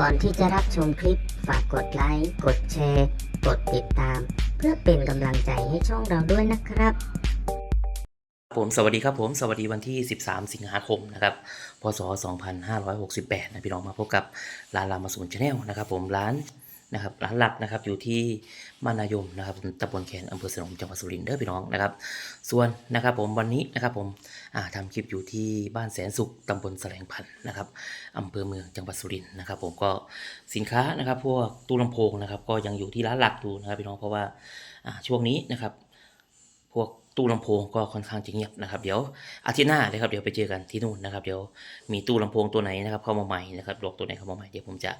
ก่อนที่จะรับชมคลิป ฝากกดไลค์ กดแชร์ กดติดตาม เพื่อเป็นกำลังใจให้ช่องเราด้วยนะครับ ผมสวัสดีครับผมสวัสดีวันที่ 13 สิงหาคมนะครับพศ 2568 นะพี่น้องมาพบกับร้านรามาสูนชาแนลนะครับผมร้าน นะครับร้านหลักนะครับอยู่ที่มานายมนะครับตำบลแคนอำเภอสนมจังหวัดสุรินทร์เด้อพี่น้องนะครับ ส่วนนะครับผมวันนี้นะครับผมอ่าทำคลิปอยู่ที่บ้านแสนสุขตำบลแสลงพันธ์นะครับอำเภอเมืองจังหวัดสุรินทร์นะครับ ผมก็สินค้านะครับ พวกตู้ลำโพงนะครับ ก็ยังอยู่ที่ร้านหลักอยู่นะครับพี่น้องเพราะว่าช่วงนี้นะครับ พวก ตู้ลำโพงก็ค่อนข้างจะเงียบนะครับ เดี๋ยวอาทิตย์หน้านะครับเดี๋ยวไปเจอกันที่นู่นนะครับ เดี๋ยวมีตู้ลำโพงตัวไหนนะครับเข้ามาใหม่นะครับดอกตัวไหนเข้ามาใหม่เดี๋ยวผมจะ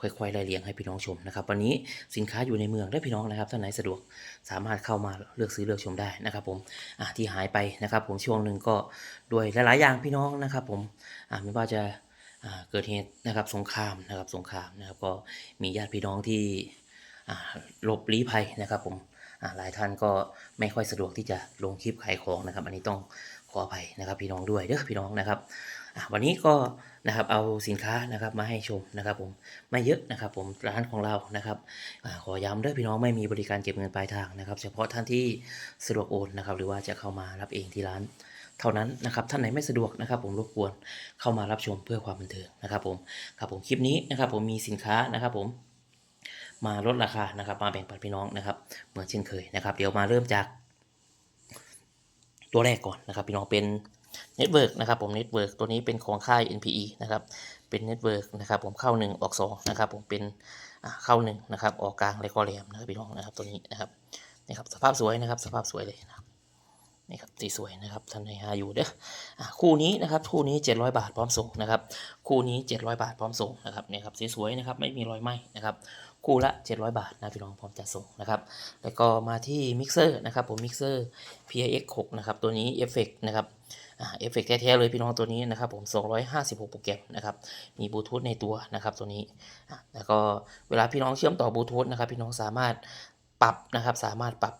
ค่อยๆไล่เรียงให้พี่น้องชมนะครับ วันนี้สินค้าอยู่ในเมืองได้พี่น้องนะครับท่านไหนสะดวกสามารถเข้ามาเลือกซื้อเลือกชมได้นะครับ ผมอ่าที่หายไปนะครับ ผมช่วงหนึ่งก็ด้วยหลายๆอย่างพี่น้องนะครับ ผมอ่าไม่ว่าจะอ่าเกิดเหตุนะครับสงครามนะครับสงครามนะครับ ก็มีญาติพี่น้องที่อ่าหลบลี้ภัยนะครับ ผม หลายท่านก็ไม่ค่อยสะดวกที่จะลงคลิปขายของนะครับ อันนี้ต้องขออภัยนะครับ พี่น้องด้วยเด้อพี่น้องนะครับวันนี้ก็นะครับเอาสินค้านะครับมาให้ชมนะครับผมไม่เยอะนะครับผมร้านของเรานะครับอขอย้ำเด้อพี่น้องไม่มีบริการเก็บเงินปลายทางนะครับ เฉพาะท่านที่สะดวกโอนนะครับ หรือว่าจะเข้ามารับเองที่ร้านเท่านั้นนะครับท่านไหนไม่สะดวกนะครับ ผมรบกวนเข้ามารับชมเพื่อความบันเทิงนะครับ ผมครับผมคลิปนี้นะครับ ผมมีสินค้านะครับผม มาลดราคานะครับ มาแบ่งปันพี่น้องนะครับ เหมือนเช่นเคยนะครับ เดี๋ยวมาเริ่มจาก ตัวแรกก่อนนะครับ พี่น้องเป็นเน็ตเวิร์กนะครับผมเน็ตเวิร์กตัวนี้เป็นของค่าย NPE นะครับเป็นเน็ตเวิร์กนะครับผมเข้า 1 ออก2นะครับผมเป็นเข้า1นะครับออกกลางและก็แหลมนะครับพี่น้องนะครับตัวนี้นะครับนี่ครับสภาพสวยนะครับสภาพสวยเลยนะครับนี่ครับสีสวยนะครับท่านในหาอยู่เด้อคู่นี้นะครับคู่นี้ 700 บาทพร้อมส่งนะครับคู่นี้ 700 บาทพร้อมส่งนะครับนี่ครับสีสวยนะครับไม่มีรอยไหมนะครับ คู่ละ 700 บาทนะพี่น้องพร้อมจัดส่งนะครับ แล้วก็มาที่มิกเซอร์นะครับผมมิกเซอร์ PX6 นะครับตัวนี้เอฟเฟกนะครับเอฟเฟกแท้ๆเลยพี่น้องตัวนี้นะครับผม 256 โปรแกรมนะครับ มีบลูทูธในตัวนะครับตัวนี้ แล้วก็เวลาพี่น้องเชื่อมต่อบลูทูธนะครับ พี่น้องสามารถปรับนะครับ สามารถปรับ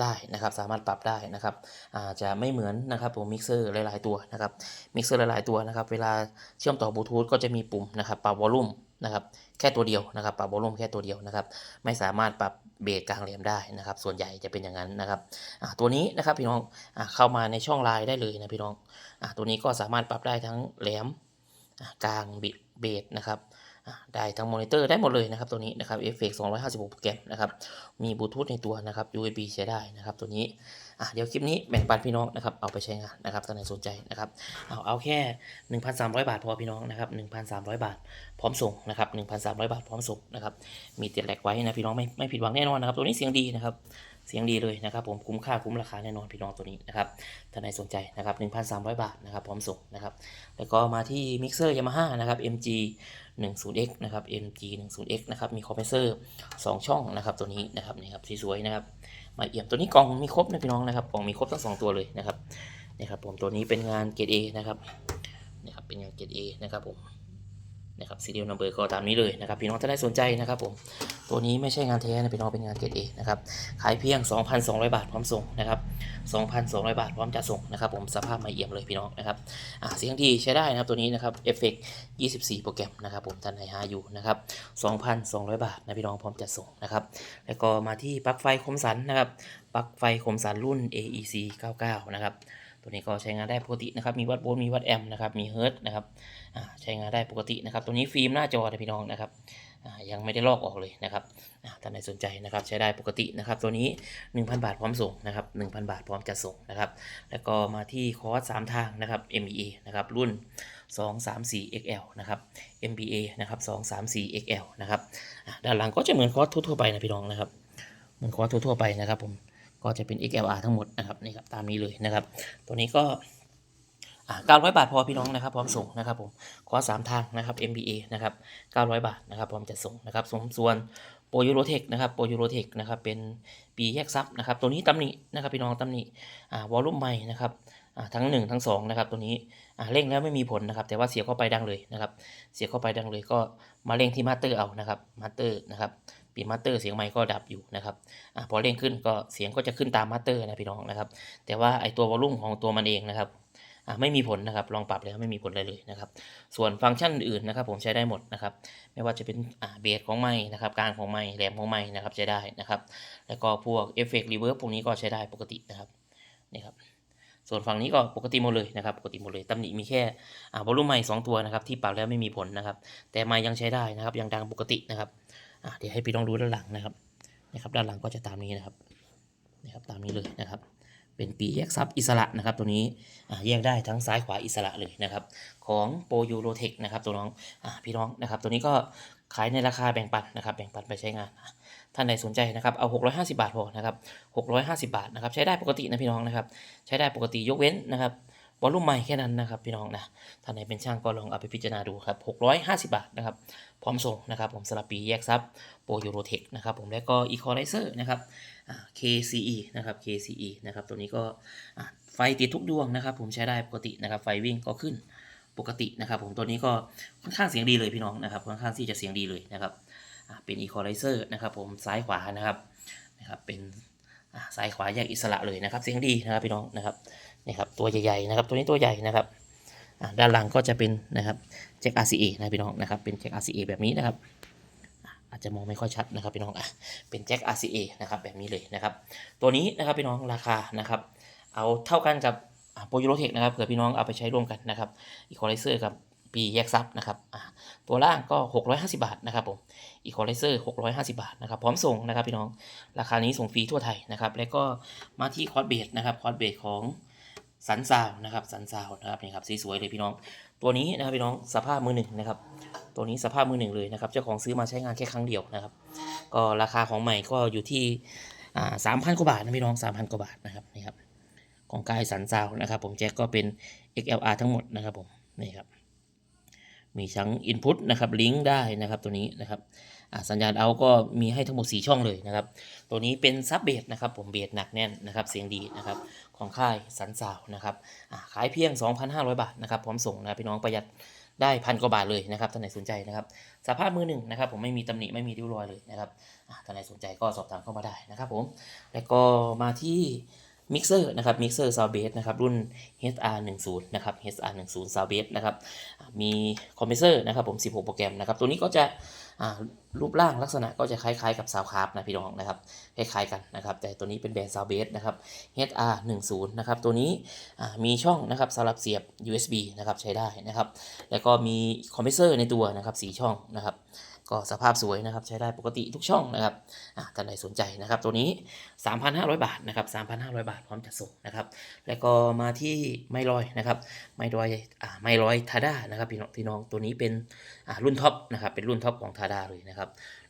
ได้นะครับสามารถปรับได้นะครับอาจจะไม่เหมือนนะครับผมมิกเซอร์หลาย ๆ ตัวนะครับมิกเซอร์หลาย ๆ ตัวนะครับ เวลาเชื่อมต่อบลูทูธก็จะมีปุ่มนะครับปรับวอลลุ่ม นะครับแค่ตัวเดียวนะครับปรับวอลลุ่มแค่ตัวเดียวนะครับ ไม่สามารถปรับเบสกลางแหลมได้นะครับ ส่วนใหญ่จะเป็นอย่างนั้นนะครับตัวนี้นะครับพี่น้องอเข้ามาในช่องไลน์ได้เลยนะพี่น้องอตัวนี้ก็สามารถปรับได้ทั้งแหลมกลางบิเบสนะครับได้ทั้งมอนิเตอร์ได้หมดเลยนะครับตัวนี้นะครับเอฟเฟกต์256โปรแกรมนะครับมีบลูทูธในตัวนะครับ USB ใช้ได้นะครับตัวนี้ อ่าเดี๋ยวคลิปนี้แบ่งปันพี่น้องนะครับเอาไปใช้งานนะครับท่านไหนสนใจนะครับเอาเอาแค่ 1,300 บาทพอพี่น้องนะครับ1,300 บาท พร้อมส่งนะครับ1,300 บาทพร้อมส่งนะครับมีติดแหลกไว้นะพี่น้องไม่ไม่ผิดหวังแน่นอนนะครับตัวนี้เสียงดีนะครับเสียงดีเลยนะครับผมคุ้มค่าคุ้มราคาแน่นอนพี่น้องตัวนี้นะครับท่านใดสนใจนะครับ 1,300 บาทนะครับพร้อมส่งนะครับแล้วก็มาที่มิกเซอร์ยามาฮ่านะครับ MG 10X นะครับ MG 10X นะครับมีคอมเพรสเซอร์ 2 ช่องนะครับตัวนี้นะครับนี่ครับสวยๆนะครับ มาเอี่ยมตัวนี้กล่องมีครบนะพี่น้องนะครับกล่องมีครบทั้งสองตัวเลยนะครับนี่ครับผมตัวนี้เป็นงานเกรด A นะครับนี่ครับเป็นงานเกรด A นะครับผม นะครับซีเรียลนัมเบอร์ก็ตามนี้เลยนะครับ พี่น้องถ้าได้สนใจนะครับผม ตัวนี้ไม่ใช่งานแท้นะพี่น้องเป็นงานเกรดเอนะครับ ขายเพียง 2,200 บาทพร้อมส่งนะครับ 2,200 บาทพร้อมจัดส่งนะครับผมสภาพใหม่เอี่ยมเลยพี่น้องนะครับอ่าเสียงดีใช้ได้นะครับตัวนี้นะครับเอฟเฟกต์24 โปรแกรมนะครับผมท่านไหนหาอยู่นะครับ 2,200 บาทนะพี่น้องพร้อมจัดส่งนะครับ แล้วก็มาที่ปลั๊กไฟคมสันนะครับปลั๊กไฟคมสันรุ่น AEC 99 นะครับ ตัวนี้ก็ใช้งานได้ปกตินะครับ มีวัดโวลต์มีวัดแอมป์นะครับ มีเฮิร์ตนะครับใช้งานได้ปกตินะครับ ตัวนี้ฟิล์มหน้าจอนะพี่น้องนะครับยังไม่ได้ลอกออกเลยนะครับอ่าท่านใดสนใจนะครับใช้ได้ปกตินะครับ ตัวนี้ 1,000 บาทพร้อมส่งนะครับ1,000 บาทพร้อมจัดส่งนะครับ แล้วก็มาที่คอร์ส3ทางนะครับ MBA นะครับรุ่น 234 XL นะครับ MBA นะครับ 234 XL นะครับด้านหลังก็จะเหมือนคอร์สทั่วๆไปนะพี่น้องนะครับเหมือนคอร์สทั่วๆไปนะครับผม ก็จะเป็น XLR ทั้งหมดนะครับนี่ครับตามนี้เลยนะครับ ตัวนี้ก็900 บาทพอพี่น้องนะครับพร้อมส่งนะครับผมคอร์สามทางนะครับ MBA นะครับ900 บาทนะครับพร้อมจะส่งนะครับสมส่วนโปรยูโรเทคนะครับโปรยูโรเทคนะครับเป็นปีแยกซับนะครับตัวนี้ตำหนินะครับพี่น้องตำหนิวอลลุ่มใหม่นะครับทั้ง 1 ทั้ง2นะครับตัวนี้เร่งแล้วไม่มีผลนะครับแต่ว่าเสียเข้าไปดังเลยนะครับเสียเข้าไปดังเลยก็มาเร่งที่มาสเตอร์เอานะครับมาสเตอร์นะครับ ปีมาสเตอร์เสียงไมค์ก็ดับอยู่นะครับอะพอเร่งขึ้นก็เสียงก็จะขึ้นตามมาสเตอร์นะพี่น้องนะครับ แต่ว่าไอตัววอลลุ่มของตัวมันเองนะครับอ่าไม่มีผลนะครับลองปรับแล้วไม่มีผลอะไรเลยนะครับ ส่วนฟังก์ชันอื่นนะครับ ผมใช้ได้หมดนะครับ ไม่ว่าจะเป็นอ่าเบสของไม้นะครับกลางของไม้แหลมของไม้นะครับใช้ได้นะครับ แล้วก็พวกเอฟเฟกต์รีเวิร์บพวกนี้ก็ใช้ได้ปกตินะครับนี่ครับส่วนฝั่งนี้ก็ปกติหมดเลยนะครับปกติหมดเลยตำหนิมีแค่อ่าวอลลุ่มไม้สองตัวนะครับที่ปรับแล้วไม่มีผลนะครับ แต่ไม้ยังใช้ได้นะครับยังดังปกตินะครับ เดี๋ยวให้พี่ลองดูด้านหลังนะครับนะครับด้านหลังก็จะตามนี้นะครับนะครับตามนี้เลยนะครับ เป็นปีแยกซับอิสระนะครับ ตัวนี้แยกได้ทั้งซ้ายขวาอิสระเลยนะครับ ของโปรยูโรเทคนะครับตัวน้องอพี่น้องนะครับ ตัวนี้ก็ขายในราคาแบ่งปันนะครับ แบ่งปันไปใช้งานท่านใดสนใจนะครับเอา 650 บาทพอนะครับ650 บาทนะครับ ใช้ได้ปกตินะพี่น้องนะครับ ใช้ได้ปกติยกเว้นนะครับ วอลลุ่มใหม่แค่นั้นนะครับพี่น้องนะท่านไหนเป็นช่างก็ลองเอาไปพิจารณาดูครับ650 บาทนะครับ พร้อมส่งนะครับ ผมสลับปีแยกซับโปรยูโรเทคนะครับผมแล้วก็อีคอไลเซอร์นะครับ KCE นะครับ KCE นะครับตัวนี้ก็ไฟติดทุกดวงนะครับ ผมใช้ได้ปกตินะครับ ไฟวิ่งก็ขึ้นปกตินะครับ ผมตัวนี้ก็ค่อนข้างเสียงดีเลยพี่น้องนะครับค่อนข้างที่จะเสียงดีเลยนะครับเป็นอีคอไลเซอร์นะครับ ผมซ้ายขวานะครับนะครับเป็นซ้ายขวาแยกอิสระเลยนะครับ เสียงดีนะครับพี่น้องนะครับ นี่ครับตัวใหญ่ๆนะครับตัวนี้ตัวใหญ่นะครับด้านหลังก็จะเป็นนะครับแจ็ค RCA นะพี่น้องนะครับเป็นแจ็ค RCA แบบนี้นะครับ อาจจะมองไม่ค่อยชัดนะครับพี่น้องอะเป็นแจ็ค RCA นะครับแบบนี้เลยนะครับ ตัวนี้นะครับพี่น้องราคานะครับเอาเท่ากันกับโปรยูโรเทคนะครับเผื่อพี่น้องเอาไปใช้ร่วมกันนะครับอีควอไลเซอร์กับปีแยกซับนะครับตัวล่างก็ 650 บาทนะครับผมอีควอไลเซอร์650 บาทนะครับพร้อมส่งนะครับพี่น้องราคานี้ส่งฟรีทั่วไทยนะครับแล้วก็มาที่คอร์สเบสนะครับคอร์สเบสของ สันซาวนะครับสันซาวนะครับนี่ครับสีสวยเลยพี่น้อง ตัวนี้นะครับพี่น้องสภาพมือหนึ่งนะครับ ตัวนี้สภาพมือหนึ่งเลยนะครับเจ้าของซื้อมาใช้งานแค่ครั้งเดียวนะครับ ก็ราคาของใหม่ก็อยู่ที่สามพันกว่าบาทนะพี่น้องสามพันกว่าบาทนะครับนี่ครับของกายสันซาวนะครับ ผมแจ็คก็เป็น XLR ทั้งหมดนะครับผมนี่ครับมีทั้ง Input นะครับลิงก์ได้นะครับตัวนี้นะครับ สัญญาณเอาก็มีให้ทั้งหมด 4 ช่องเลยนะครับ ตัวนี้เป็นซับเบสนะครับ ผมเบสหนักแน่นนะครับ เสียงดีนะครับ ของค่ายสันสาวนะครับขายเพียง 2,500 บาทนะครับ พร้อมส่งนะพี่น้องประหยัดได้พันกว่าบาทเลยนะครับท่านไหนสนใจนะครับ สภาพมือหนึ่งนะครับ ผมไม่มีตำหนิไม่มีริ้วรอยเลยนะครับท่านไหนสนใจก็สอบถามเข้ามาได้นะครับผม แล้วก็มาที่มิกเซอร์นะครับมิกเซอร์ซาวเบสนะครับรุ่น HR10 นะครับ HR10 ซาวเบสนะครับมีคอมเพรสเซอร์นะครับผม 16 โปรแกรมนะครับ ตัวนี้ก็จะ รูปร่างลักษณะก็จะคล้ายๆกับซาวคาร์บนะพี่น้องนะครับคล้ายๆกันนะครับ แต่ตัวนี้เป็นแบรนด์ซาวเบสนะครับ HR 1 0 นะครับตัวนี้มีช่องนะครับสำหรับเสียบ USB นะครับใช้ได้นะครับ แล้วก็มีคอมเพรสเซอร์ในตัวนะครับสีช่องนะครับ ก็สภาพสวยนะครับใช้ได้ปกติทุกช่องนะครับท่านใดสนใจนะครับ ตัวนี้ 3,500 บาทนะครับ3,500 บาทพร้อมจัดส่งนะครับ แล้วก็มาที่ไมลอยนะครับ ไมลอยอ่าไมลอยทาด้านะครับพี่น้องพี่น้องตัวนี้เป็นอ่ารุ่นท็อปนะครับเป็นรุ่นท็อปของทาด้าเลยนะครับ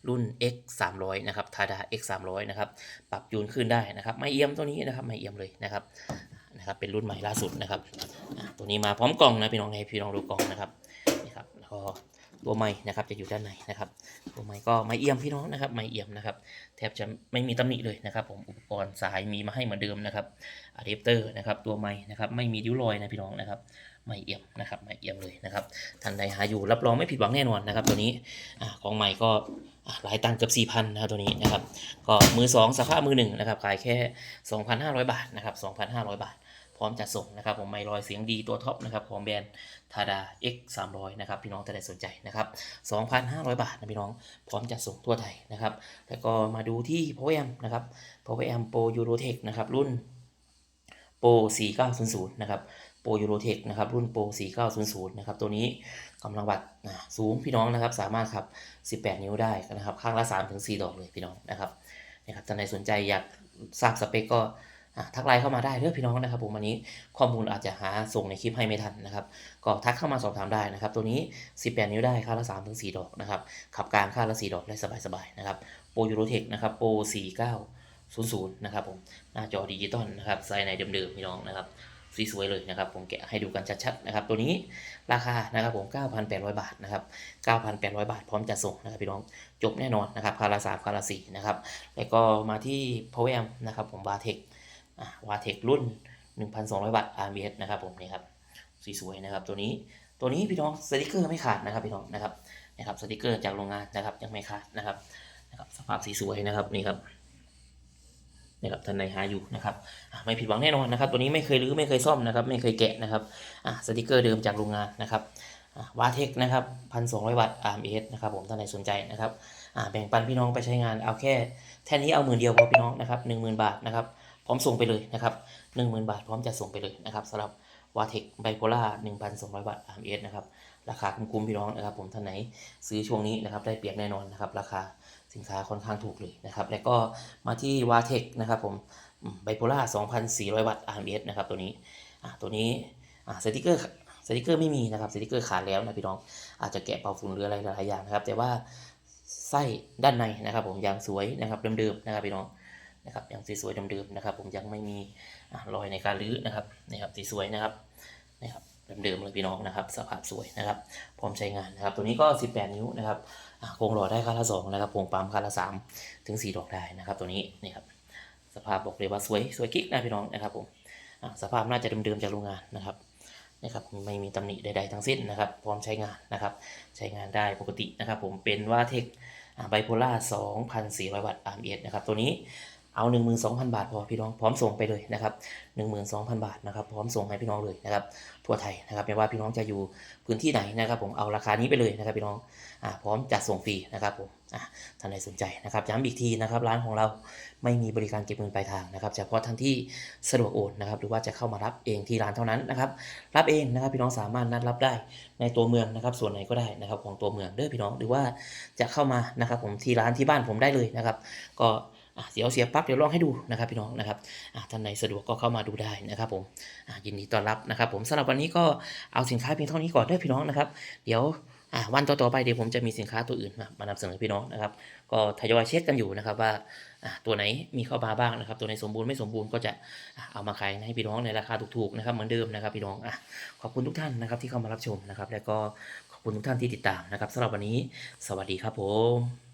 รุ่น X 300นะครับทาด้า X 300นะครับปรับจูนขึ้นได้นะครับไม่เอี่ยมตัวนี้นะครับไม่เอี่ยมเลยนะครับนะครับเป็นรุ่นใหม่ล่าสุดนะครับตัวนี้มาพร้อมกล่องนะพี่น้องให้พี่น้องดูกล่องนะครับนี่ครับแล้วก็ ตัวไม้นะครับจะอยู่ด้านในนะครับ ตัวไม้ก็ไม่เอี่ยมพี่น้องนะครับไม่เอี่ยมนะครับแทบจะไม่มีตำหนิเลยนะครับ ผมอุปกรณ์สายมีมาให้เหมือนเดิมนะครับอะแดปเตอร์นะครับตัวไม้นะครับไม่มีริ้วรอยนะพี่น้องนะครับไม่เอี่ยมนะครับไม่เอี่ยมเลยนะครับท่านใดหาอยู่รับรองไม่ผิดหวังแน่นอนนะครับ ตัวนี้ของใหม่ก็หลายตังเกือบ4,000นะครับตัวนี้นะครับก็มือสองสภาพมือหนึ่งนะครับขายแค่ 2,500 บาทนะครับ2,500 บาท พร้อมจัดส่งนะครับผมไมลอยเสียงดีตัวท็อปนะครับของแบรนด์ทาดา X 300นะครับพี่น้องท่าใดสนใจนะครับ2,500 บาทนะพี่น้องพร้อมจัดส่งทั่วไทยนะครับแล้วก็มาดูที่ Power Amp นะครับ Power Amp Pro Eurotech นะครับรุ่น Pro 4900นะครับ Pro Eurotech นะครับรุ่น Pro 4900 นะครับ ตัวนี้กำลังวัดอ่าสูงพี่น้องนะครับสามารถขับ 18 นิ้วได้นะครับ ข้างละ3ถึง4ดอกเลยพี่น้องนะครับนะครับท่านใดสนใจอยากทราบสเปคก็ ทักไลน์เข้ามาได้เด้อพี่น้องนะครับผมวันนี้ข้อมูลอาจจะหาส่งในคลิปให้ไม่ทันนะครับ ก็ทักเข้ามาสอบถามได้นะครับ ตัวนี้ 18 นิ้วได้ค่าละ3ถึง4ดอกนะครับขับกลางค่าละ4ดอกได้สบายๆนะครับโปรยูโรเทคนะครับโปร4900นะครับผมหน้าจอดิจิตอลนะครับใส่ในเดิมๆพี่น้องนะครับสวยๆเลยนะครับผมแกะให้ดูกันชัดๆนะครับตัวนี้ราคานะครับผม 9,800 บาทนะครับ 9,800 บาทพร้อมจะส่งนะครับพี่น้องจบแน่นอนนะครับคาราสามคาราสี่นะครับแล้วก็มาที่ Power Amp นะครับผมวาเทค วาเทครุ่น 1,200บาท RMS นะครับผมนี่ครับส,สวยๆนะครับตัวนี้ตัวนี้พี่น้องสติกเกอร์ไม่ขาดนะครับพี่น้องนะครับนะครับสติกเกอร์จากโรงงานนะครับยังไม่ขาดนะครับนะครับสภาพสีสวยนะครับนี่ครับนะครับท่านใดหาอยู่นะครับไม่ผิดหวังแน่นอนนะครับ ตัวนี้ไม่เคยรื้อไม่เคยซ่อมนะครับ ไม่เคยแกะนะครับสติกเกอร์เดิมจากโรงงานนะครับวาเทคนะครับพันสองวัตต์ RMS นะครับผมท่านใดสนใจนะครับแบ่งปันพี่น้องไปใช้งานเอาแค่แท่นี้เอาหมื่นเดียวพอพี่น้องนะครับหนึ่งหมื่นบาทนะครับ ร้อมส่งไปเลยนะครับหนึ่งหมื่นบาท พร้อมจะส่งไปเลยนะครับสำหรับวาเทคไบโพล่าหนึ่งพันสองร้อยวัตต์ RMS นะครับราคาคุ้มๆพี่น้องนะครับ ผมท่านไหนซื้อช่วงนี้นะครับได้เปรียบแน่นอนนะครับราคาสินค้าค่อนข้างถูกเลยนะครับ แล้วก็มาที่วาเทคนะครับผมไบโพล่า2,400 วัตต์ RMS นะครับตัวนี้ตัวนี้สติกเกอร์สติกเกอร์ไม่มีนะครับสติกเกอร์ขาดแล้วนะพี่น้องอาจจะแกะเป่าฝุ่นหรืออะไรหลายอย่างนะครับ แต่ว่าไส้ด้านในนะครับ ผมยังสวยนะครับเดิมๆนะครับพี่น้อง นะครับยังสวยๆเดิมๆนะครับ ผมยังไม่มีอรอยในการรื้อนะครับนะครับสีสวยนะครับนะครับเดิมๆเลยพี่น้องนะครับ สภาพสวยนะครับ พร้อมใช้งานนะครับ ตัวนี้ก็ 18 นิ้วนะครับโครงหล่อได้ค่าละสองนะครับโครงปั๊มค่าละสามถึงสี่ดอกได้นะครับ ตัวนี้นี่ครับสภาพบอกเลยว่าสวยสวยกิ๊กนะพี่น้องนะครับผมสภาพน่าจะเดิมๆจากโรงงานนะครับนะครับไม่มีตำหนิใดๆทั้งสิ้นนะครับ พร้อมใช้งานนะครับ ใช้งานได้ปกตินะครับ ผมเป็นว่าเทคไบโพล่า2,400 วัตต์ RMS นะครับ ตัวนี้ เอา 12,000 บาทพอพี่น้องพร้อมส่งไปเลยนะครับ12,000 บาทนะครับพร้อมส่งให้พี่น้องเลยนะครับทั่วไทยนะครับไม่ว่าพี่น้องจะอยู่พื้นที่ไหนนะครับ ผมเอาราคานี้ไปเลยนะครับพี่น้องอ่าพร้อมจัดส่งฟรีนะครับผมอะท่านใดสนใจนะครับย้ำอีกทีนะครับร้านของเราไม่มีบริการเก็บเงินปลายทางนะครับเฉพาะท่านที่สะดวกโอนนะครับหรือว่าจะเข้ามารับเองที่ร้านเท่านั้นนะครับรับเองนะครับพี่น้องสามารถนัดรับได้ในตัวเมืองนะครับส่วนไหนก็ได้นะครับของตัวเมืองเด้อพี่น้องหรือว่าจะเข้ามานะครับผมที่ร้านที่บ้านผมได้เลยนะครับ ก็ เดี๋ยวเสียปั๊บเดี๋ยวลองให้ดูนะครับพี่น้องนะครับท่านไหนสะดวกก็เข้ามาดูได้นะครับผมยินดีต้อนรับนะครับ ผมสำหรับวันนี้ก็เอาสินค้าเพียงเท่านี้ก่อนด้อพี่น้องนะครับ เดี๋ยววันต่อๆไปเดี๋ยวผมจะมีสินค้าตัวอื่นมามานำเสนอพี่น้องนะครับ ก็ทยอยเช็คกันอยู่นะครับว่าตัวไหนมีเข้ามาบ้างนะครับ ตัวไหนสมบูรณ์ไม่สมบูรณ์ก็จะเอามาขายให้พี่น้องในราคาถูกๆนะครับเหมือนเดิมนะครับพี่น้องอขอบคุณทุกท่านนะครับที่เข้ามารับชมนะครับ แล้วก็ขอบคุณทุกท่านที่ติดตามนะครับสำหรับวันนี้ สวัสดีครับผม